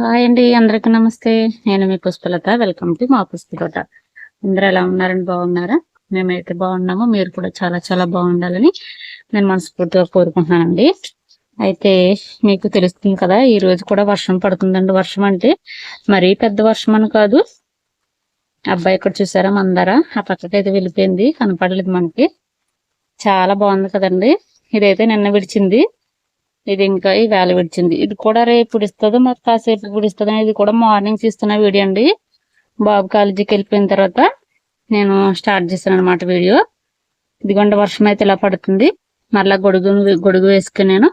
Hi అండి అందరికీ నమస్తే. నేను మీ పుష్పలత వెల్కమ్ టు మా పుష్పలత అందరూ ఎలా ఉన్నారని బాగున్నారా? మేమైతే బాగున్నాము మీరు కూడా చాలా చాలా బాగుండాలని నేను మనస్ఫూర్తిగా కోరుకుంటున్నానండి. అయితే మీకు తెలుస్తుంది కదా ఈ రోజు కూడా వర్షం పడుతుందండి. వర్షం అంటే మరీ పెద్ద వర్షం అని కాదు. అబ్బాయి ఇక్కడ చూసారా మందారా? ఆ పక్కకైతే వెళ్ళిపోయింది కనపడలేదు మనకి. చాలా బాగుంది కదండి. ఇదైతే నిన్న విడిచింది. ఇది ఇంకా ఈ వేల విడిచింది ఇది కూడా రేపు ఇస్తుందో మరి కాసేపు విడుస్తుంది ఇది కూడా మార్నింగ్ తీస్తున్న వీడియో అండి. బాబు కాలేజీకి వెళ్ళిపోయిన తర్వాత నేను స్టార్ట్ చేశాను అనమాట వీడియో ఇదిగోండి వర్షం అయితే ఇలా పడుతుంది. మళ్ళీ గొడుగు గొడుగు వేసుకుని నేను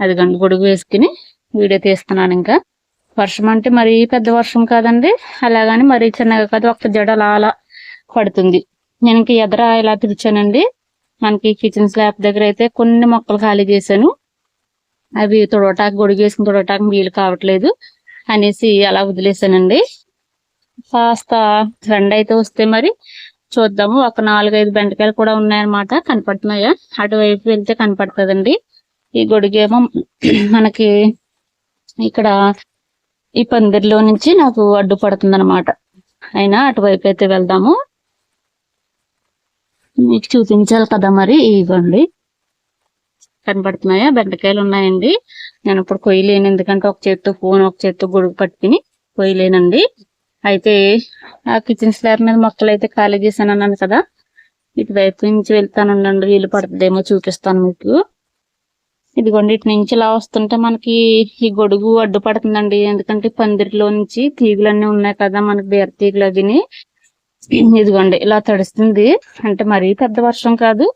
అదిగోండి గొడుగు వేసుకుని వీడియో తీస్తున్నాను ఇంకా. వర్షం అంటే మరీ పెద్ద వర్షం కాదండి. అలాగని మరీ చిన్నగా కాదు ఒక్క జడ అలా అలా పడుతుంది. నేను ఇంక ఎదర ఇలా తిరిచానండి. మనకి కిచెన్ స్లాబ్ దగ్గర అయితే కొన్ని మొక్కలు ఖాళీ చేశాను. అవి తుడవటానికి గొడుగు వేసుకుని వీలు కావట్లేదు అనేసి అలా వదిలేసానండి. కాస్త ఫ్రెండ్ అయితే వస్తే మరి చూద్దాము. ఒక నాలుగైదు బెండకాయలు కూడా ఉన్నాయన్నమాట. కనపడుతున్నాయా? అటువైపు వెళ్తే కనపడుతుందండి. ఈ గొడుగేమో మనకి ఇక్కడ ఈ పందిరిలో నుంచి నాకు అడ్డుపడుతుంది అనమాట అయినా అటువైపు అయితే వెళ్దాము. మీకు చూపించాలి కదా మరి. ఇవ్వండి. కనబడుతున్నాయా బెండకాయలు ఉన్నాయండి. నేను ఇప్పుడు కొయ్యలేను. ఎందుకంటే ఒక చేత్తో ఫోన్ ఒక చేత్తో గొడుగు పట్టుకుని కొయ్యలేనండి. అయితే ఆ కిచెన్ స్లాబ్ మీద మొక్కలు అయితే ఖాళీ చేశాను అన్నాను కదా. ఇటువైపు నుంచి వెళ్తానండి వీలు పడుతుందేమో చూపిస్తాను మీకు. ఇదిగోండి ఇటు నుంచి ఇలా వస్తుంటే మనకి ఈ గొడుగు అడ్డుపడుతుందండి ఎందుకంటే పందిరిలో నుంచి తీగులన్నీ ఉన్నాయి కదా మనకి బీర తీగులు అవిని. ఇదిగోండి ఇలా తడుస్తుంది. అంటే మరీ పెద్ద వర్షం కాదు.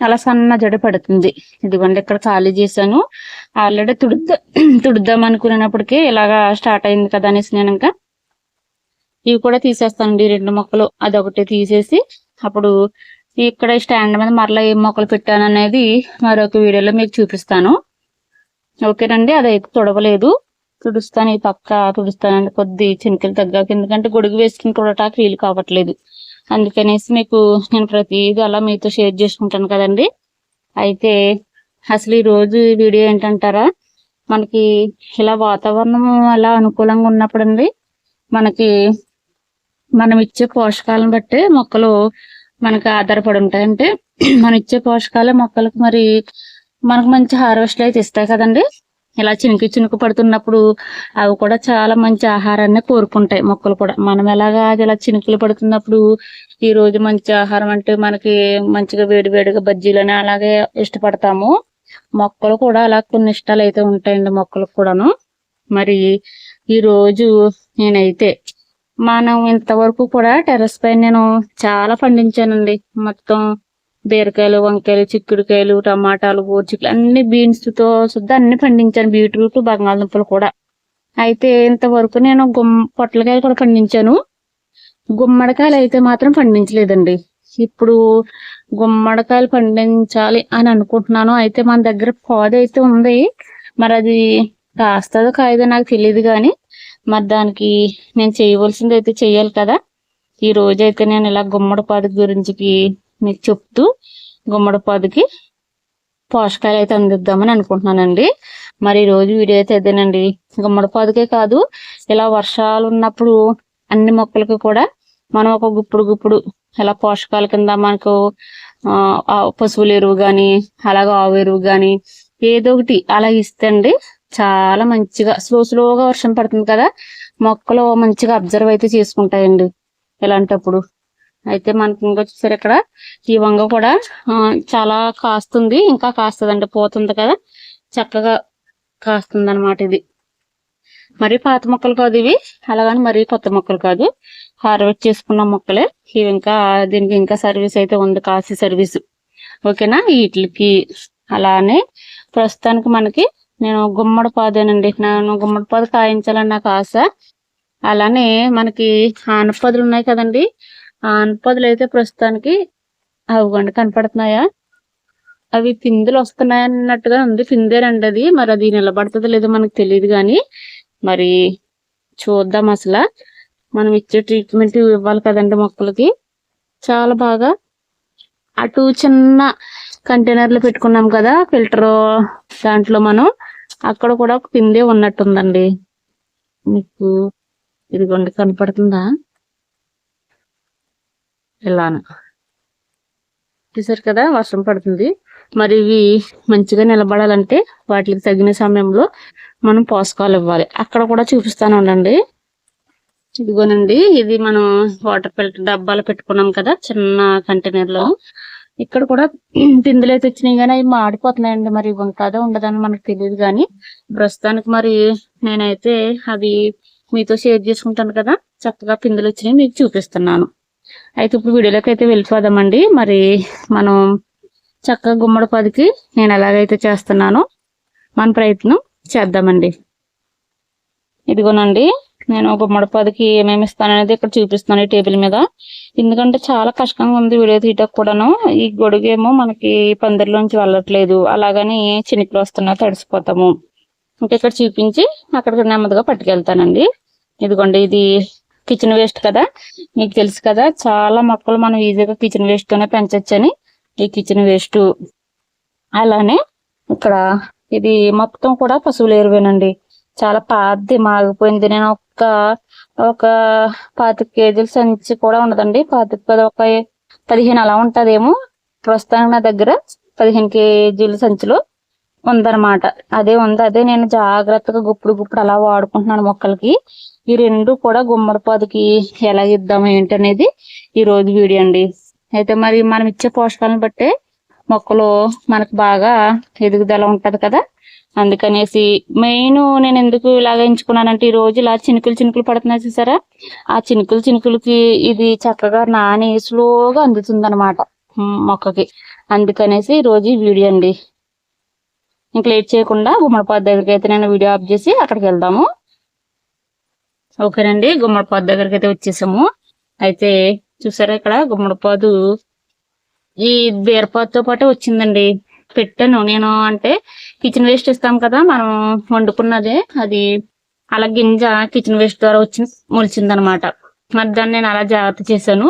అలా సన్న జడ పడుతుంది. ఇదిగోండి ఇక్కడ ఖాళీ చేశాను. ఆల్రెడీ తుడుద్దా తుడుద్దాం అనుకునేటప్పటికే ఇలాగా స్టార్ట్ అయింది కదా అనేసి నేను ఇంకా ఇవి కూడా తీసేస్తానండి రెండు మొక్కలు. అదొకటి తీసేసి అప్పుడు ఇక్కడ స్టాండ్ మీద మరలా ఏం మొక్కలు పెట్టాను అనేది మరొక వీడియోలో మీకు చూపిస్తాను. ఓకేనండి అదైతే తుడవలేదు. తుడుస్తాను ఈ పక్క తుడుస్తానండి. కొద్ది చినుకలు తగ్గాక ఎందుకంటే గొడుగు వేసుకుని తుడటానికి వీలు కావట్లేదు. అందుకనేసి మీకు నేను ప్రతిదీ అలా మీతో షేర్ చేసుకుంటాను కదండి. అయితే అసలు ఈ రోజు వీడియో ఏంటంటారా? మనకి ఇలా వాతావరణం అలా అనుకూలంగా ఉన్నప్పుడు అండి మనకి మనం ఇచ్చే పోషకాలను బట్టి మొక్కలు మనకి ఆధారపడి ఉంటాయి. అంటే మనం ఇచ్చే పోషకాలే మొక్కలకు మరి మనకు మంచి హార్వెస్ట్ అయితే ఇస్తాయి కదండి. ఇలా చినుకు చినుకు పడుతున్నప్పుడు అవి కూడా చాలా మంచి ఆహారాన్ని కోరుకుంటాయి మొక్కలు కూడా. మనం ఎలాగా ఇలా చినుకులు పడుతున్నప్పుడు ఈ రోజు మంచి ఆహారం అంటే మనకి మంచిగా వేడివేడిగా బజ్జీలని అలాగే ఇష్టపడతాము. మొక్కలు కూడా అలా కొన్ని ఇష్టాలు అయితే ఉంటాయండి మొక్కలకు కూడాను. మరి ఈ రోజు నేనైతే మనం ఇంతవరకు కూడా టెర్రస్ పైన నేను చాలా పండించానండి. మొత్తం బీరకాయలు వంకాయలు చిక్కుడుకాయలు టమాటాలు గోర్చికులు అన్ని బీన్స్తో అన్ని పండించాను. బీట్రూట్ బంగాళదుంపలు కూడా. అయితే ఇంతవరకు నేను గుమ్ పొట్లకాయలు కూడా పండించాను. గుమ్మడికాయలు అయితే మాత్రం పండించలేదండి. ఇప్పుడు గుమ్మడికాయలు పండించాలి అని అనుకుంటున్నాను. అయితే మన దగ్గర పాదు అయితే ఉంది. మరి అది కాస్తుందో కాయదో నాకు తెలియదు కానీ మరి దానికి నేను చేయవలసింది అయితే చేయాలి కదా. ఈ రోజైతే అయితే నేను ఇలా గుమ్మడి పాదు గురించికి మీకు చెప్తూ గుమ్మడి పోషకాలు అయితే అందిద్దామని అనుకుంటున్నానండి. మరి ఈ రోజు వీడియో అయితే అదేనండి గుమ్మడి పాదుకే కాదు ఇలా వర్షాలు ఉన్నప్పుడు అన్ని మొక్కలకి కూడా మనం ఒక గుప్పుడు గుప్పుడు ఇలా పోషకాల కింద మనకు పశువుల ఎరువు కానీ అలాగే ఆవు ఎరువు కానీ ఏదో ఒకటి అలా ఇస్తే అండి చాలా మంచిగా స్లో స్లోగా వర్షం పడుతుంది కదా మొక్కలు మంచిగా అబ్జర్వ్ అయితే చేసుకుంటాయండి ఇలాంటప్పుడు. అయితే మనకి ఇంకా చూసారు ఇక్కడ ఈ వంగ కూడా చాలా కాస్తుంది. ఇంకా కాస్తుందండి పోతుంది కదా. చక్కగా కాస్తుంది అనమాట ఇది. మరి పాత మొక్కలు కాదు ఇవి. అలాగని మరీ కొత్త మొక్కలు కాదు. హార్వెస్ట్ చేసుకున్న మొక్కలే. ఇవి ఇంకా దీనికి ఇంకా సర్వీస్ అయితే ఉంది కాసి సర్వీస్. ఓకేనా? వీటికి అలానే ప్రస్తుతానికి మనకి నేను గుమ్మడి పాదేనండి. నేను గుమ్మడి పాదు కాయించాలని నాకు ఆశ. అలానే మనకి ఆనపదులు ఉన్నాయి కదండి. ఆనపదులు అయితే ప్రస్తుతానికి అవ్వండి కనపడుతున్నాయా? అవి పిందులు వస్తున్నాయి అన్నట్టుగా ఉంది. పిందేనండి అది మరి అది నిలబడుతుందో లేదో మనకు తెలియదు కానీ మరి చూద్దాం అసలు. మనం ఇచ్చే ట్రీట్మెంట్ ఇవ్వాలి కదండి మొక్కలకి. చాలా బాగా. అటు చిన్న కంటైనర్లు పెట్టుకున్నాం కదా ఫిల్టర్ దాంట్లో మనం. అక్కడ కూడా ఒక పిందే ఉన్నట్టుందండి. మీకు ఇదిగోండి కనపడుతుందా? ఇలాన చూసారు కదా వర్షం పడుతుంది. మరి ఇవి మంచిగా నిలబడాలంటే వాటికి తగిన సమయంలో మనం పోషకాలు ఇవ్వాలి. అక్కడ కూడా చూపిస్తాను ఉండండి. ఇదిగోనండి ఇది మనం వాటర్ ఫిల్టర్ డబ్బాలు పెట్టుకున్నాం కదా చిన్న కంటైనర్లో ఇక్కడ కూడా పిందులు అయితే వచ్చినాయి కానీ అవి మాడిపోతున్నాయండి. మరి ఉంటుందో ఉండదని మనకు తెలియదు కానీ ప్రస్తుతానికి మరి నేనైతే అవి మీతో షేర్ చేసుకుంటాను కదా చక్కగా పిందులు వచ్చినాయి మీకు చూపిస్తున్నాను. అయితే ఇప్పుడు వీడియోలోకి అయితే వెళ్ళిపోదామండి మరి మనం చక్కగా గుమ్మడి పదికి నేను ఎలాగైతే చేస్తున్నానో మన ప్రయత్నం చేద్దామండి. ఇదిగోనండి నేను గుమ్మడి పదికి ఏమేమి ఇస్తాననేది ఇక్కడ చూపిస్తున్నాను ఈ టేబుల్ మీద. ఎందుకంటే చాలా కష్టంగా ఉంది వీడియో తీయటం కూడాను. ఈ గొడుగేమో మనకి పందిరిలోంచి వెళ్ళట్లేదు. అలాగని చినుకులు వస్తున్నా తడిసిపోతాము. ఇంకా ఇక్కడ చూపించి అక్కడికి నెమ్మదిగా పట్టుకెళ్తానండి. ఇదిగోండి ఇది కిచెన్ వేస్ట్ కదా? మీకు తెలుసు కదా చాలా మొక్కలు మనం ఈజీగా కిచెన్ వేస్ట్ తోనే పెంచొచ్చని. ఈ కిచెన్ వేస్ట్ అలానే ఇక్కడ ఇది మొత్తం కూడా పశువుల ఎరువేనండి. చాలా పాతది మాగిపోయింది. నేను ఒక ఒక పాతిక కేజీల సంచి కూడా ఉండదండి. పాతిక పది ఒక పదిహేను అలా ఉంటదేమో. ప్రస్తుతానికి నా దగ్గర పదిహేను కేజీల సంచిలో ఉందన్నమాట. అదే ఉంది. అదే నేను జాగ్రత్తగా గుప్పుడు గుప్పుడు అలా వాడుకుంటున్నాను మొక్కలకి. ఈ రెండు కూడా గుమ్మడి పాదుకి ఎలా ఇద్దాం ఏంటి అనేది ఈ రోజు వీడియో అండి. అయితే మరి మనం ఇచ్చే పోషకాలను బట్టే మొక్కలు మనకు బాగా ఎదుగుదల ఉంటది కదా. అందుకనేసి మెయిన్ నేను ఎందుకు ఇలాగ ఎంచుకున్నానంటే ఈ రోజు ఇలా చినుకులు చినుకులు పడుతున్నాయి చూసారా? ఆ చినుకులు చినుకులకి ఇది చక్కగా నాని స్లోగా అందుతుంది అనమాట మొక్కకి. అందుకనేసి ఈ రోజు ఈ వీడియో అండి. ఇంక లేట్ చేయకుండా గుమ్మడిపాదు దగ్గరికి అయితే నేను వీడియో ఆఫ్ చేసి అక్కడికి వెళ్దాము. ఓకేనండి గుమ్మడిపాదు దగ్గరికి అయితే వచ్చేసాము. అయితే చూసారా ఇక్కడ గుమ్మడిపాదు ఈ బీరపాదుతో పాటే వచ్చిందండి. పెట్టాను నేను అంటే కిచెన్ వేస్ట్ ఇస్తాం కదా మనం వండుకున్నదే. అది అలా గింజ కిచెన్ వేస్ట్ ద్వారా వచ్చి మొలిచిందనమాట. మరి దాన్ని నేను అలా జాగ్రత్త చేశాను.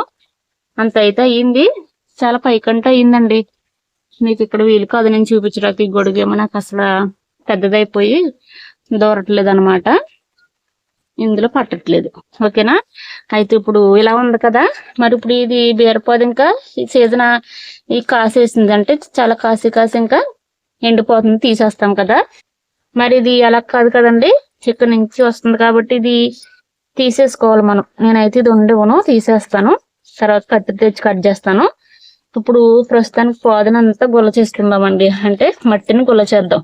అంత అయితే అయ్యింది. చాలా పైకంట అయ్యిందండి. మీకు ఇక్కడ వీలు కాదు నేను చూపించడానికి గొడుగేమో నాకు అసలు పెద్దదైపోయి దూరట్లేదు అనమాట ఇందులో పట్టట్లేదు. ఓకేనా? అయితే ఇప్పుడు ఇలా ఉంది కదా. మరి ఇప్పుడు ఇది బీరపోదు ఇంకా. ఈ సీజన్ ఈ కాసేసింది అంటే చాలా కాసి కాసి ఇంకా ఎండిపోతుంది తీసేస్తాం కదా. మరి ఇది అలా కాదు కదండి. చికెన్ నుంచి వస్తుంది కాబట్టి ఇది తీసేసుకోవాలి మనం. నేనైతే ఇది ఉండేవను తీసేస్తాను. తర్వాత కత్తి తెచ్చి కట్ చేస్తాను. ఇప్పుడు ప్రస్తుతానికి పోదనంతా గుల్ల చేసుకుందామండి అంటే మట్టిని గుల్ల చేద్దాం.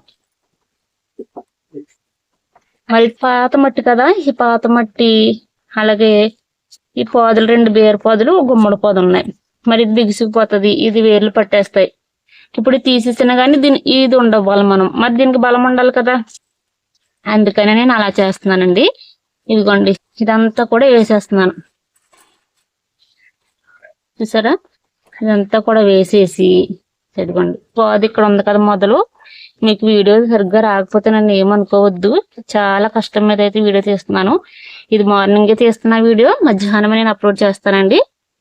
మరి పాత మట్టి కదా ఈ పాత మట్టి అలాగే ఈ పొదలు రెండు బేరు పొదలు గుమ్మడి పొదలు ఉన్నాయి. మరి ఇది బిగుసుకుపోతుంది ఇది వేర్లు పట్టేస్తాయి. ఇప్పుడు తీసేసినా కానీ దీని ఇది ఉండవ్వాలి మనం. మరి దీనికి బలం ఉండాలి కదా. అందుకని నేను అలా చేస్తున్నానండి. ఇదిగోండి ఇదంతా కూడా వేసేస్తున్నాను. చూసారా? ఇదంతా కూడా వేసేసి చదివండి పోది ఇక్కడ ఉంది కదా మొదలు. మీకు వీడియో సరిగ్గా రాకపోతే నన్ను ఏమనుకోవద్దు. చాలా కష్టం మీద అయితే వీడియో తీస్తున్నాను. ఇది మార్నింగే తీస్తున్న వీడియో మధ్యాహ్నం నేను అప్లోడ్ చేస్తానండి.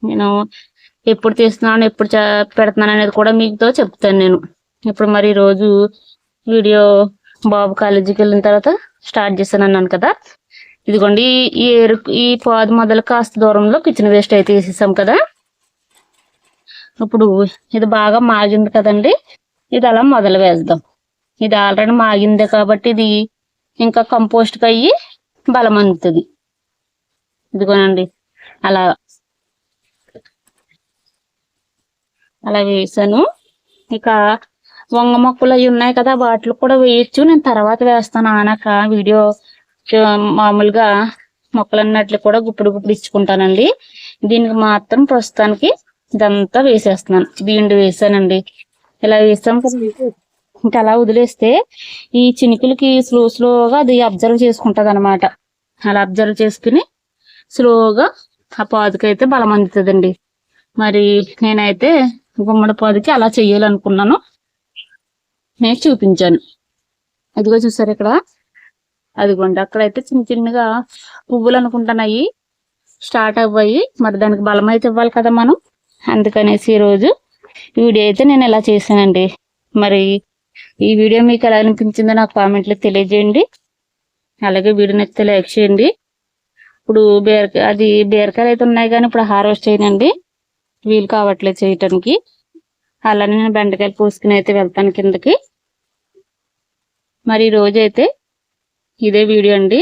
నేను ఎప్పుడు తీస్తున్నాను ఎప్పుడు పెడుతున్నాను అనేది కూడా మీతో చెప్తాను నేను. ఇప్పుడు మరి రోజు వీడియో బాబు కాలేజీకి వెళ్ళిన తర్వాత స్టార్ట్ చేశాను అన్నాను కదా. ఇదిగోండి ఈ ఏరు ఈ పాదు మొదలు కాస్త దూరంలో కిచెన్ వేస్ట్ అయితే వేసేసాం కదా. ఇప్పుడు ఇది బాగా మాగింది కదండి. ఇది అలా మొదలు వేద్దాం. ఇది ఆల్రెడీ మాగిందే కాబట్టి ఇది ఇంకా కంపోస్ట్కి అయ్యి బలం అందుతుంది. ఇదిగోనండి. అలా అలా వేసాను. ఇక వంగ మొక్కలు అవి ఉన్నాయి కదా వాటిలో కూడా వేయచ్చు. నేను తర్వాత వేస్తాను. ఆనాక వీడియో మామూలుగా మొక్కలు అన్నట్లు కూడా గుప్పుడు గుప్పుడు ఇచ్చుకుంటానండి. దీనికి మాత్రం ప్రస్తుతానికి ఇదంతా వేసేస్తున్నాను. బీండు వేసానండి. ఇలా వేసాం ఇంకా అలా వదిలేస్తే ఈ చినుకులకి స్లో స్లోగా అది అబ్జర్వ్ చేసుకుంటుంది అనమాట అలా అబ్జర్వ్ చేసుకుని స్లోగా ఆ పాదుకైతే బలం అందుతుందండి. మరి నేనైతే గుమ్మడి పాదుకి అలా చెయ్యాలనుకున్నాను. నేను చూపించాను. అదిగో చూసారు ఇక్కడ? అదిగోండి అక్కడైతే చిన్న చిన్నగా పువ్వులు అనుకుంటున్నాయి. స్టార్ట్ అవ్వాయి. మరి దానికి బలం అయితే ఇవ్వాలి కదా మనం. అందుకనేసి ఈరోజు వీడియో అయితే నేను ఇలా చేశానండి. మరి ఈ వీడియో మీకు ఎలా అనిపించిందో నాకు కామెంట్లో తెలియజేయండి. అలాగే వీడియో నచ్చితే లైక్ చేయండి. ఇప్పుడు బీరకాయ అది బీరకాయలు అయితే ఉన్నాయి కానీ ఇప్పుడు హార్వెస్ట్ చేయనండి వీలు కావట్లేదు చేయటానికి. అలానే నేను బెండకాయలు పూసుకుని అయితే వెళ్తాను కిందకి. మరి ఈ రోజు అయితే ఇదే వీడియో అండి.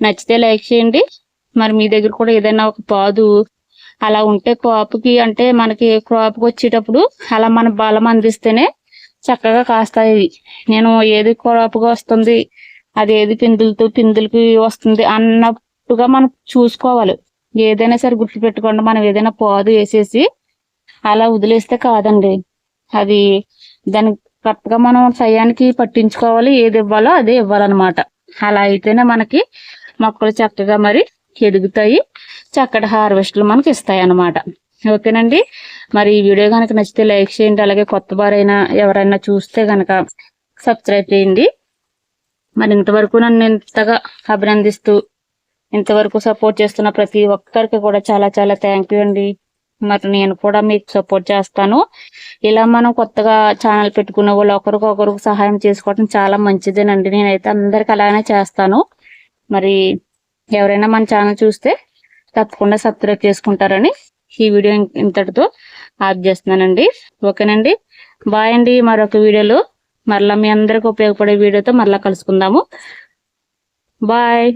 నచ్చితే లైక్ చేయండి. మరి మీ దగ్గర కూడా ఏదైనా ఒక పాదు అలా ఉంటే క్రాప్కి అంటే మనకి క్రాప్కి వచ్చేటప్పుడు అలా మన బలం అందిస్తేనే చక్కగా కాస్తాయి. నేను ఏది క్రాప్గా వస్తుంది అది ఏది పిందులతో పిందులకి వస్తుంది అన్నట్టుగా మనం చూసుకోవాలి. ఏదైనా సరే గుర్తు పెట్టుకోండి మనం ఏదైనా పాదు వేసేసి అలా వదిలేస్తే కాదండి. అది దానికి కరెక్ట్గా మనం సయానికి పట్టించుకోవాలి ఏది ఇవ్వాలో అదే ఇవ్వాలన్నమాట. అలా అయితేనే మనకి మొక్కలు చక్కగా మరి ఎదుగుతాయి చక్కటి హార్వెస్ట్లు మనకి ఇస్తాయి అన్నమాట ఓకేనండి. మరి ఈ వీడియో కనుక నచ్చితే లైక్ చేయండి అలాగే కొత్త వారైనా ఎవరైనా చూస్తే కనుక సబ్స్క్రైబ్ చేయండి. మరి ఇంతవరకు నన్ను ఇంతగా అభినందిస్తూ ఇంతవరకు సపోర్ట్ చేస్తున్న ప్రతి ఒక్కరికి కూడా చాలా చాలా థ్యాంక్ యూ అండి. మరి నేను కూడా మీకు సపోర్ట్ చేస్తాను. ఇలా మనం కొత్తగా ఛానల్ పెట్టుకున్న వాళ్ళు ఒకరికొకరికి సహాయం చేసుకోవడం చాలా మంచిదేనండి. నేనైతే అందరికి అలానే చేస్తాను. మరి ఎవరైనా మన ఛానల్ చూస్తే తప్పకుండా సబ్స్క్రైబ్ చేసుకుంటారని ఈ వీడియో ఇంతటితో ఆఫ్ చేస్తున్నానండి. ఓకేనండి. బాయ్ అండి మరొక వీడియోలో. మరలా మీ అందరికి ఉపయోగపడే వీడియోతో మరలా కలుసుకుందాము. బాయ్.